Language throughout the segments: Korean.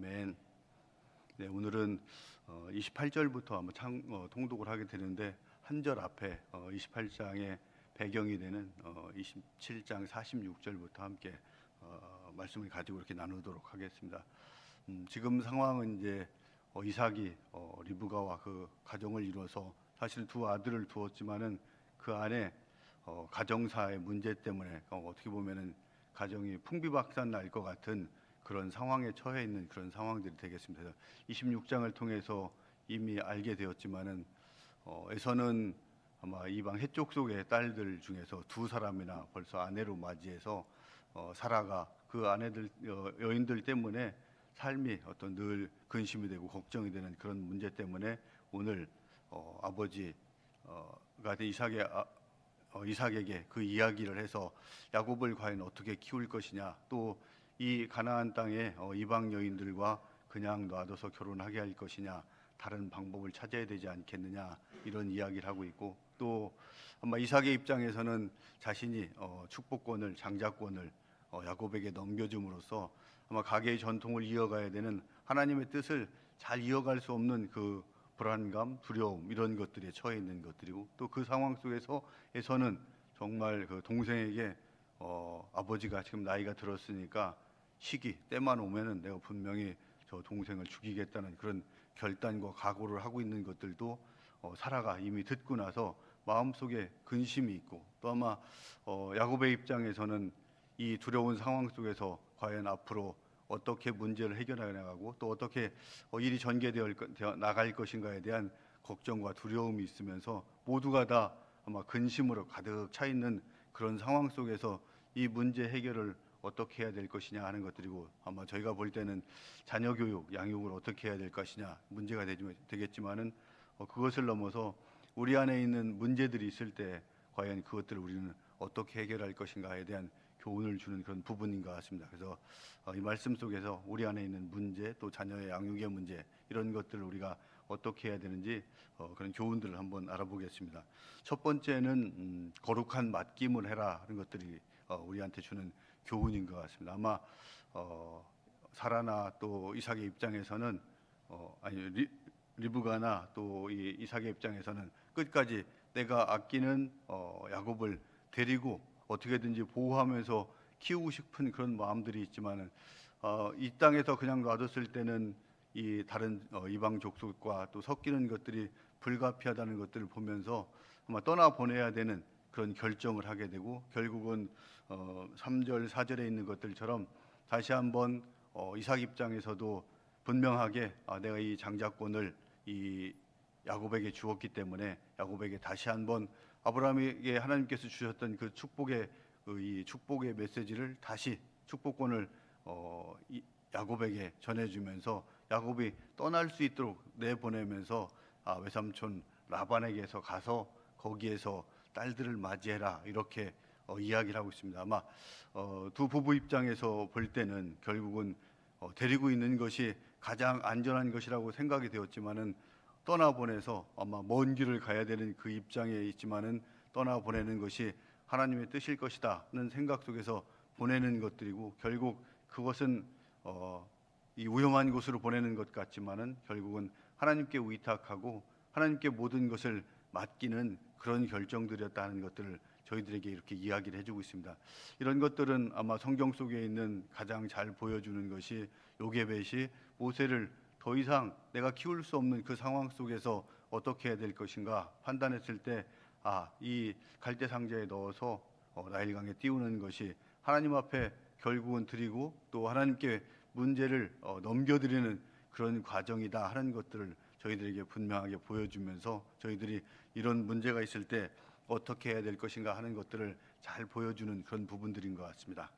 아멘. 네, 오늘은 어, 28절부터 한번 창, 어, 통독을 하게 되는데 한 절 앞에 어, 28장의 배경이 되는 어, 27장 46절부터 함께 어, 말씀을 가지고 이렇게 나누도록 하겠습니다. 음, 지금 상황은 이제 어, 이삭이 어, 리브가와 그 가정을 이루어서 사실 두 아들을 두었지만은 그 안에 어, 가정사의 문제 때문에 어, 어떻게 보면은 가정이 풍비박산 날 것 같은 그런 상황에 처해 있는 그런 상황들이 되겠습니다. 그래서 26장을 통해서 이미 알게 되었지만은 어, 에서는 아마 이방 해쪽 속의 딸들 중에서 두 사람이나 벌써 아내로 맞이해서 어, 사라가 그 아내들 어, 여인들 때문에 삶이 어떤 늘 근심이 되고 걱정이 되는 그런 문제 때문에 오늘 어, 아버지가 된 이삭의 아, 어, 이삭에게 그 이야기를 해서 야곱을 과연 어떻게 키울 것이냐 또 이 가나안 땅에 어, 이방 여인들과 그냥 놔둬서 결혼하게 할 것이냐 다른 방법을 찾아야 되지 않겠느냐 이런 이야기를 하고 있고 또 아마 이삭의 입장에서는 자신이 어, 축복권을 장자권을 어, 야곱에게 넘겨줌으로써 아마 가게의 전통을 이어가야 되는 하나님의 뜻을 잘 이어갈 수 없는 그 불안감, 두려움 이런 것들에 처해 있는 것들이고 또 그 상황 속에서에서는 정말 그 동생에게 어, 아버지가 지금 나이가 들었으니까 시기 때만 오면은 내가 분명히 저 동생을 죽이겠다는 그런 결단과 각오를 하고 있는 것들도 어, 사라가 이미 듣고 나서 마음속에 근심이 있고 또 아마 어, 야곱의 입장에서는 이 두려운 상황 속에서 과연 앞으로 어떻게 문제를 해결해 나가고 또 어떻게 어, 일이 전개되어 나갈 것인가에 대한 걱정과 두려움이 있으면서 모두가 다 아마 근심으로 가득 차 있는 그런 상황 속에서 이 문제 해결을 어떻게 해야 될 것이냐 하는 것들이고 아마 저희가 볼 때는 자녀 교육, 양육을 어떻게 해야 될 것이냐 문제가 되겠지만은 어, 그것을 넘어서 우리 안에 있는 문제들이 있을 때 과연 그것들을 우리는 어떻게 해결할 것인가에 대한 교훈을 주는 그런 부분인 것 같습니다. 그래서 어, 이 말씀 속에서 우리 안에 있는 문제 또 자녀의 양육의 문제 이런 것들을 우리가 어떻게 해야 되는지 어, 그런 교훈들을 한번 알아보겠습니다. 첫 번째는 음, 거룩한 맡김을 해라 하는 것들이 어, 우리한테 주는 교훈인 것 같습니다. 아마 어, 사라나 또 이삭의 입장에서는 어, 아니 리, 리브가나 또 이 이삭의 입장에서는 끝까지 내가 아끼는 어, 야곱을 데리고 어떻게든지 보호하면서 키우고 싶은 그런 마음들이 있지만은 어, 이 땅에서 그냥 놔뒀을 때는 이 다른 어, 이방 족속과 또 섞이는 것들이 불가피하다는 것들을 보면서 아마 떠나 보내야 되는 그런 결정을 하게 되고 결국은 어, 3절 4절에 있는 것들처럼 다시 한번 어, 이삭 입장에서도 분명하게 아, 내가 이 장자권을 이 야곱에게 주었기 때문에 야곱에게 다시 한번 아브라함에게 하나님께서 주셨던 그 축복의 그이 축복의 메시지를 다시 축복권을 어, 이 야곱에게 전해주면서 야곱이 떠날 수 있도록 내보내면서 아, 외삼촌 라반에게서 가서 거기에서 딸들을 맞이해라 이렇게 어, 이야기를 하고 있습니다. 아마 어, 두 부부 입장에서 볼 때는 결국은 어, 데리고 있는 것이 가장 안전한 것이라고 생각이 되었지만은 떠나 보내서 아마 먼 길을 가야 되는 그 입장에 있지만은 떠나 보내는 것이 하나님의 뜻일 것이다는 생각 속에서 보내는 것들이고 결국 그것은 어, 이 위험한 곳으로 보내는 것 같지만은 결국은 하나님께 위탁하고 하나님께 모든 것을 맡기는 그런 결정들이었다는 것들을 저희들에게 이렇게 이야기를 해주고 있습니다. 이런 것들은 아마 성경 속에 있는 가장 잘 보여주는 것이 요게벳이 모세를 더 이상 내가 키울 수 없는 그 상황 속에서 어떻게 해야 될 것인가 판단했을 때 아, 이 갈대 상자에 넣어서 어, 나일강에 띄우는 것이 하나님 앞에 결국은 드리고 또 하나님께 문제를 어, 넘겨드리는 그런 과정이다 하는 것들을 저희들에게 분명하게 보여주면서 저희들이 이런 문제가 있을 때 어떻게 해야 될 것인가 하는 것들을 잘 보여주는 그런 부분들인 것 같습니다.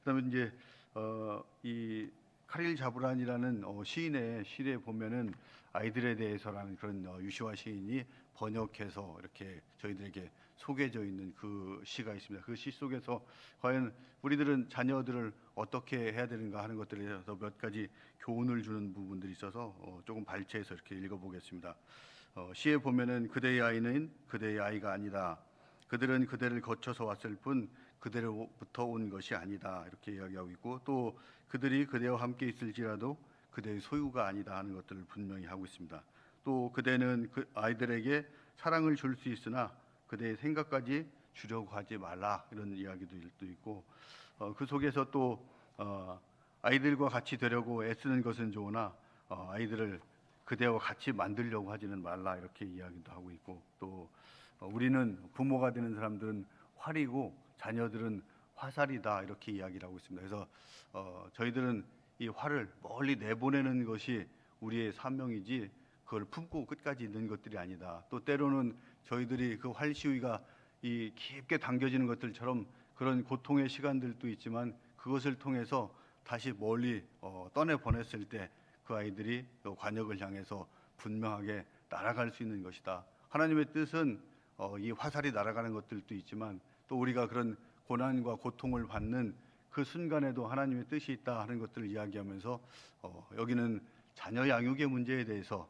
그다음에 이제 어, 이 카릴 자브란이라는 어, 시인의 시에 보면은 아이들에 대해서라는 그런 어, 유시화 시인이 번역해서 이렇게 저희들에게 소개져 있는 그 시가 있습니다. 그 시 속에서 과연 우리들은 자녀들을 어떻게 해야 되는가 하는 것들에 대해서 몇 가지 교훈을 주는 부분들이 있어서 어, 조금 발췌해서 이렇게 읽어보겠습니다. 어, 시에 보면은 그대의 아이는 그대의 아이가 아니다. 그들은 그대를 거쳐서 왔을 뿐 그대로부터 온 것이 아니다. 이렇게 이야기하고 있고 또 그들이 그대와 함께 있을지라도 그대의 소유가 아니다 하는 것들을 분명히 하고 있습니다. 또 그대는 그 아이들에게 사랑을 줄 수 있으나 그대의 생각까지 주려고 하지 말라 이런 이야기도 또 있고 어, 그 속에서 또 어, 아이들과 같이 되려고 애쓰는 것은 좋으나 어, 아이들을 그대와 같이 만들려고 하지는 말라 이렇게 이야기도 하고 있고 또 어, 우리는 부모가 되는 사람들은 활이고 자녀들은 화살이다 이렇게 이야기를 하고 있습니다. 그래서 어, 저희들은 이 활을 멀리 내보내는 것이 우리의 사명이지 그걸 품고 끝까지 있는 것들이 아니다. 또 때로는 저희들이 그 활 시위가 이 깊게 당겨지는 것들처럼 그런 고통의 시간들도 있지만 그것을 통해서 다시 멀리 어, 떠내 보냈을 때 그 아이들이 또 관역을 향해서 분명하게 날아갈 수 있는 것이다. 하나님의 뜻은 어, 이 화살이 날아가는 것들도 있지만 또 우리가 그런 고난과 고통을 받는 그 순간에도 하나님의 뜻이 있다 하는 것들을 이야기하면서 어, 여기는 자녀 양육의 문제에 대해서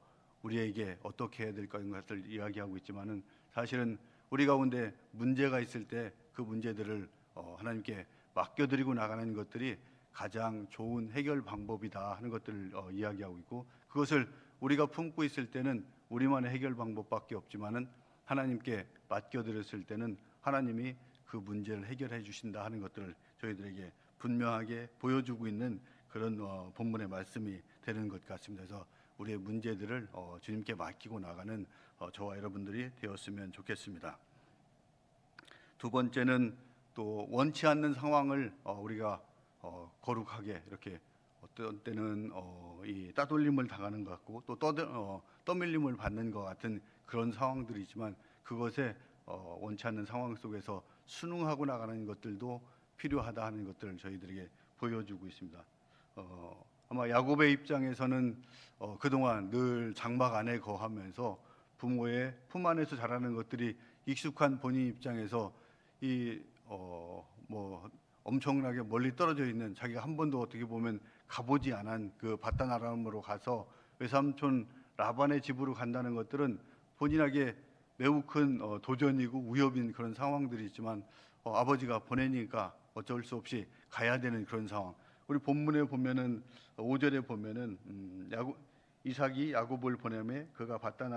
우리에게 어떻게 해야 될 것을 이야기하고 있지만은 사실은 우리 가운데 문제가 있을 때 그 문제들을 어, 하나님께 맡겨드리고 나가는 것들이 가장 좋은 해결 방법이다 하는 것들을 어, 이야기하고 있고 그것을 우리가 품고 있을 때는 우리만의 해결 방법밖에 없지만은 하나님께 맡겨드렸을 때는 하나님이 그 문제를 해결해 주신다 하는 것들을 저희들에게 분명하게 보여주고 있는 그런 어, 본문의 말씀이 되는 것 같습니다. 그래서 우리의 문제들을 어, 주님께 맡기고 나가는 어, 저와 여러분들이 되었으면 좋겠습니다. 두 번째는 또 원치 않는 상황을 어, 우리가 어, 거룩하게 이렇게 어떤 때는 어, 이 따돌림을 당하는 것 같고 또 떠밀림을 받는 것 같은 그런 상황들이지만 그것에 어, 원치 않는 상황 속에서 순응하고 나가는 것들도 필요하다 하는 것들을 저희들에게 보여주고 있습니다. 어, 아마 야곱의 입장에서는 어, 그동안 늘 장막 안에 거하면서 부모의 품 안에서 자라는 것들이 익숙한 본인 입장에서 이 어, 뭐 엄청나게 멀리 떨어져 있는 자기가 한 번도 어떻게 보면 가보지 않은 그 바단 아람으로 가서 외삼촌 라반의 집으로 간다는 것들은 본인에게 매우 큰 어, 도전이고 위협인 그런 상황들이 있지만 어, 아버지가 보내니까 어쩔 수 없이 가야 되는 그런 상황. 우리 본문에 보면은 5절에 보면은 음, 야곱 이삭이 야곱을 보내매 그가 바단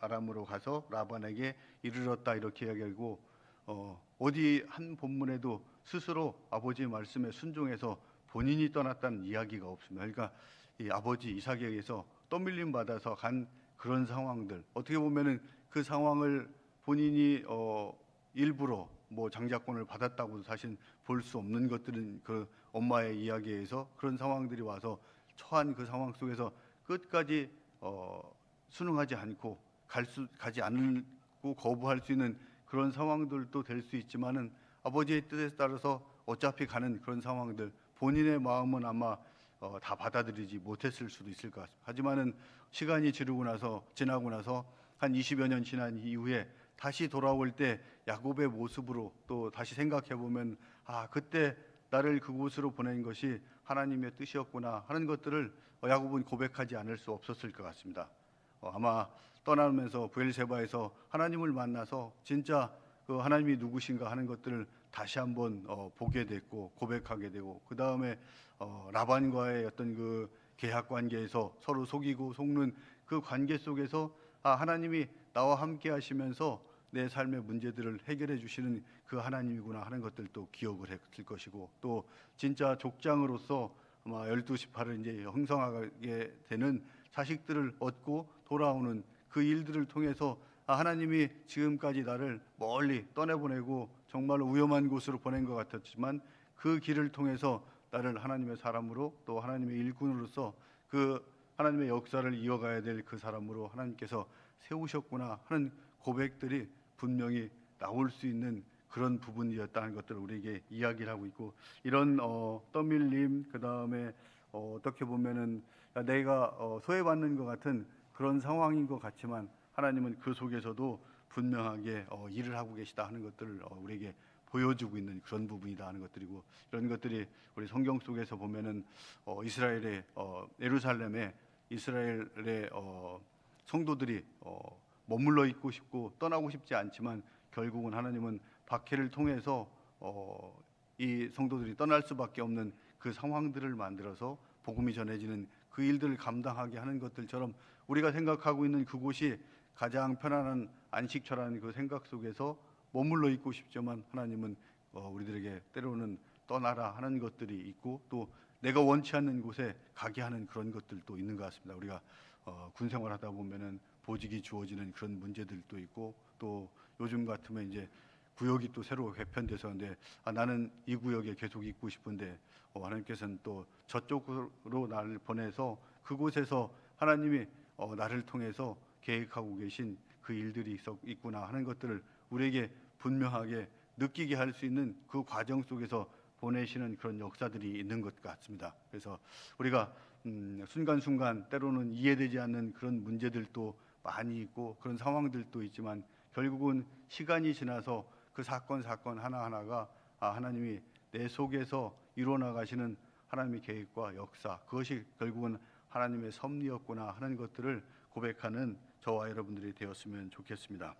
아람으로 가서 라반에게 이르렀다 이렇게 이야기하고 어, 어디 한 본문에도 스스로 아버지의 말씀에 순종해서 본인이 떠났다는 이야기가 없습니다. 그러니까 이 아버지 이삭에게서 떠밀림 받아서 간 그런 상황들 어떻게 보면은 그 상황을 본인이 어, 일부러 뭐 장자권을 받았다고도 사실 볼 수 없는 것들은 그 엄마의 이야기에서 그런 상황들이 와서 처한 그 상황 속에서 끝까지 어, 순응하지 않고 갈 수 가지 않고 거부할 수 있는 그런 상황들도 될 수 있지만은 아버지의 뜻에 따라서 어차피 가는 그런 상황들 본인의 마음은 아마 어, 다 받아들이지 못했을 수도 있을 것 같습니다. 하지만은 시간이 지르고 나서 지나고 나서 한 20여 년 지난 이후에 다시 돌아올 때 야곱의 모습으로 또 다시 생각해 보면 아 그때 나를 그곳으로 보낸 것이 하나님의 뜻이었구나 하는 것들을 어, 야곱은 고백하지 않을 수 없었을 것 같습니다. 어, 아마 떠나면서 부엘세바에서 하나님을 만나서 진짜 그 하나님이 누구신가 하는 것들을 다시 한번 어, 보게 됐고 고백하게 되고 그 다음에 어, 라반과의 어떤 그 계약 관계에서 서로 속이고 속는 그 관계 속에서 아 하나님이 나와 함께 하시면서 내 삶의 문제들을 해결해 주시는 그 하나님이구나 하는 것들도 기억을 했을 것이고 또 진짜 족장으로서 아마 열두 지파를 이제 형성하게 되는 자식들을 얻고 돌아오는 그 일들을 통해서 아, 하나님이 지금까지 나를 멀리 떠내보내고 정말로 위험한 곳으로 보낸 것 같았지만 그 길을 통해서 나를 하나님의 사람으로 또 하나님의 일꾼으로서 그 하나님의 역사를 이어가야 될 그 사람으로 하나님께서 세우셨구나 하는 고백들이 분명히 나올 수 있는 그런 부분이었다는 것들을 우리에게 이야기를 하고 있고 이런 어, 떠밀림 그 다음에 어, 어떻게 보면은 내가 어, 소외받는 것 같은 그런 상황인 것 같지만 하나님은 그 속에서도 분명하게 어, 일을 하고 계시다 하는 것들을 어, 우리에게 보여주고 있는 그런 부분이다 하는 것들이고 이런 것들이 우리 성경 속에서 보면은 어, 이스라엘의 어, 예루살렘에 이스라엘의 어, 성도들이 어, 머물러 있고 싶고 떠나고 싶지 않지만 결국은 하나님은 박해를 통해서 어, 이 성도들이 떠날 수밖에 없는 그 상황들을 만들어서 복음이 전해지는 그 일들을 감당하게 하는 것들처럼 우리가 생각하고 있는 그곳이 가장 편안한 안식처라는 그 생각 속에서 머물러 있고 싶지만 하나님은 어, 우리들에게 때로는 떠나라 하는 것들이 있고 또 내가 원치 않는 곳에 가게 하는 그런 것들도 있는 것 같습니다. 우리가 어, 군 생활하다 보면은 보직이 주어지는 그런 문제들도 있고 또 요즘 같으면 이제 구역이 또 새로 개편돼서 근데 아, 나는 이 구역에 계속 있고 싶은데 어, 하나님께서는 또 저쪽으로 나를 보내서 그곳에서 하나님이 어, 나를 통해서 계획하고 계신 그 일들이 있었, 있구나 하는 것들을 우리에게 분명하게 느끼게 할 수 있는 그 과정 속에서 보내시는 그런 역사들이 있는 것 같습니다. 그래서 우리가 음, 순간순간 때로는 이해되지 않는 그런 문제들도 많이 있고 그런 상황들도 있지만 결국은 시간이 지나서 그 사건 사건 하나 하나가 아, 하나님이 내 속에서 이루어 나가시는 하나님의 계획과 역사 그것이 결국은 하나님의 섭리였구나 하는 것들을 고백하는 저와 여러분들이 되었으면 좋겠습니다.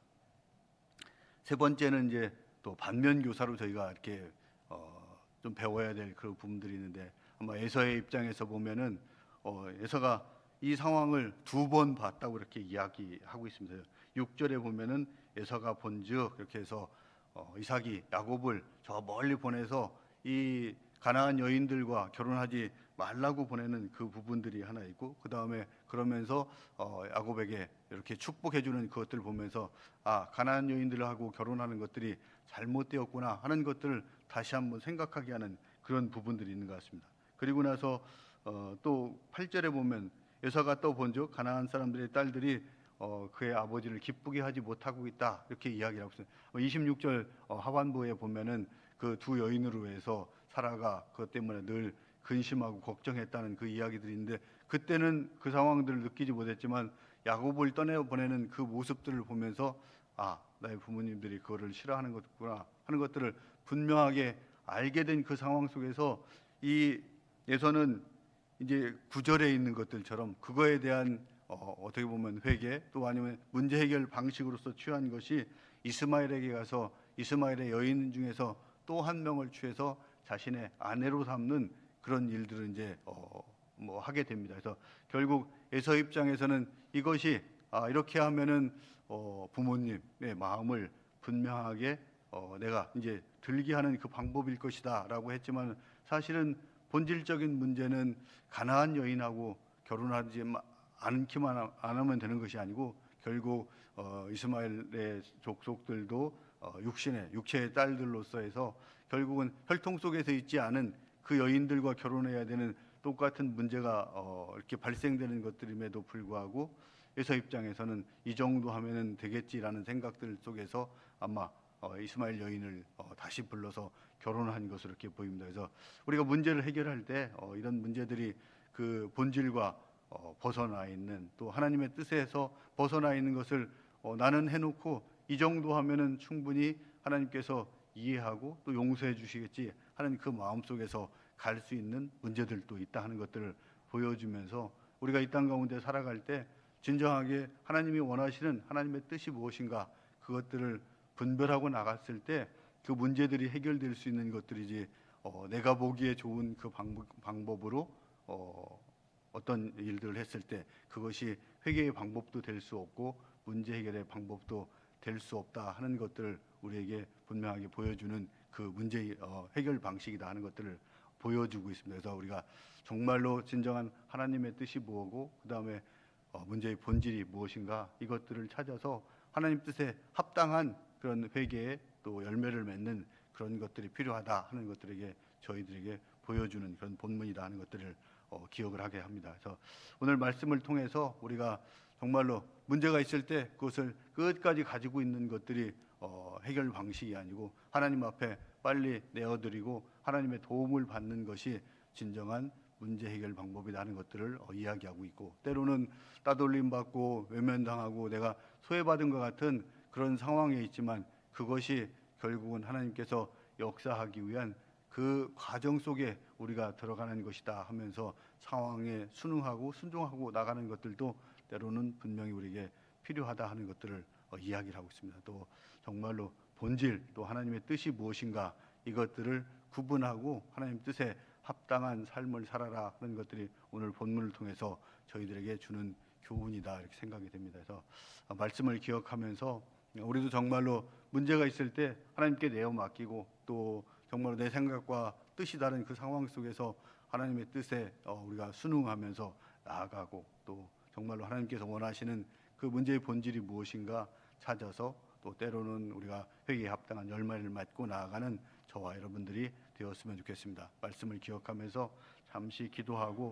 세 번째는 이제 또 반면 교사로 저희가 이렇게 어, 좀 배워야 될 그런 부분들이 있는데 아마 에서의 입장에서 보면은 어, 에서가 이 상황을 두 번 봤다고 이렇게 이야기하고 있습니다. 6절에 보면은 에서가 본즉 이렇게 해서 어, 이삭이 야곱을 저 멀리 보내서 이 가나안 여인들과 결혼하지 말라고 보내는 그 부분들이 하나 있고 그 다음에 그러면서 어, 야곱에게 이렇게 축복해 주는 그것들을 보면서 아 가나안 여인들하고 결혼하는 것들이 잘못되었구나 하는 것들을 다시 한번 생각하게 하는 그런 부분들이 있는 것 같습니다. 그리고 나서 어, 또 8절에 보면 에서가 또 본즉 가나안 사람들의 딸들이 어, 그의 아버지를 기쁘게 하지 못하고 있다 이렇게 이야기를 하고 있습니다. 26절 어, 하반부에 보면은 그 두 여인으로 해서 사라가 그것 때문에 늘 근심하고 걱정했다는 그 이야기들이 있는데 그때는 그 상황들을 느끼지 못했지만 야곱을 떠내 보내는 그 모습들을 보면서 아 나의 부모님들이 그거를 싫어하는 것구나 하는 것들을 분명하게 알게 된 그 상황 속에서 이 예서는 이제 구절에 있는 것들처럼 그거에 대한 어, 어떻게 보면 회개 또 아니면 문제 해결 방식으로서 취한 것이 이스마엘에게 가서 이스마엘의 여인 중에서 또 한 명을 취해서 자신의 아내로 삼는 그런 일들을 이제 어, 뭐 하게 됩니다. 그래서 결국 에서 입장에서는 이것이 아, 이렇게 하면은 어, 부모님의 마음을 분명하게 어, 내가 이제 들게 하는 그 방법일 것이다라고 했지만 사실은 본질적인 문제는 가나안 여인하고 결혼하지 마- 않기만 하면 되는 것이 아니고 결국 어, 이스마엘의 족속들도 어, 육신의 육체의 딸들로서 해서 결국은 혈통 속에서 있지 않은 그 여인들과 결혼해야 되는 똑같은 문제가 어, 이렇게 발생되는 것들임에도 불구하고 에서 입장에서는 이 정도 하면은 되겠지라는 생각들 속에서 아마 어, 이스마엘 여인을 어, 다시 불러서 결혼한 것으로 이렇게 보입니다. 그래서 우리가 문제를 해결할 때 어, 이런 문제들이 그 본질과 어, 벗어나 있는 또 하나님의 뜻에서 벗어나 있는 것을 어, 나는 해놓고 이 정도 하면은 충분히 하나님께서 이해하고 또 용서해 주시겠지 하는 그 마음 속에서 갈 수 있는 문제들도 있다 하는 것들을 보여주면서 우리가 이 땅 가운데 살아갈 때 진정하게 하나님이 원하시는 하나님의 뜻이 무엇인가 그것들을 분별하고 나갔을 때 그 문제들이 해결될 수 있는 것들이지 어, 내가 보기에 좋은 그 방법, 방법 으로 어, 어떤 일들을 했을 때 그것이 회개의 방법도 될 수 없고 문제 해결의 방법도 될 수 없다 하는 것들을 우리에게 분명하게 보여주는 그 문제 어, 해결 방식이다 하는 것들을 보여주고 있습니다. 그래서 우리가 정말로 진정한 하나님의 뜻이 뭐고 그 다음에 어, 문제의 본질이 무엇인가 이것들을 찾아서 하나님 뜻에 합당한 그런 회개에 또 열매를 맺는 그런 것들이 필요하다 하는 것들에게 저희들에게 보여주는 그런 본문이다 하는 것들을 어, 기억을 하게 합니다. 그래서 오늘 말씀을 통해서 우리가 정말로 문제가 있을 때 그것을 끝까지 가지고 있는 것들이 어, 해결 방식이 아니고 하나님 앞에 빨리 내어드리고 하나님의 도움을 받는 것이 진정한 문제 해결 방법이라는 것들을 어, 이야기하고 있고 때로는 따돌림 받고 외면당하고 내가 소외받은 것 같은 그런 상황에 있지만 그것이 결국은 하나님께서 역사하기 위한 그 과정 속에 우리가 들어가는 것이다 하면서 상황에 순응하고 순종하고 나가는 것들도 때로는 분명히 우리에게 필요하다 하는 것들을 어, 이야기를 하고 있습니다. 또 정말로 본질 또 하나님의 뜻이 무엇인가 이것들을 구분하고 하나님 뜻에 합당한 삶을 살아라 하는 것들이 오늘 본문을 통해서 저희들에게 주는 교훈이다 이렇게 생각이 됩니다. 그래서 어, 말씀을 기억하면서 우리도 정말로 문제가 있을 때 하나님께 내어 맡기고 또 정말로 내 생각과 뜻이 다른 그 상황 속에서 하나님의 뜻에 어, 우리가 순응하면서 나아가고 또 정말로 하나님께서 원하시는 그 문제의 본질이 무엇인가 찾아서 또 때로는 우리가 회개에 합당한 열매를 맺고 나아가는 저와 여러분들이 되었으면 좋겠습니다. 말씀을 기억하면서 잠시 기도하고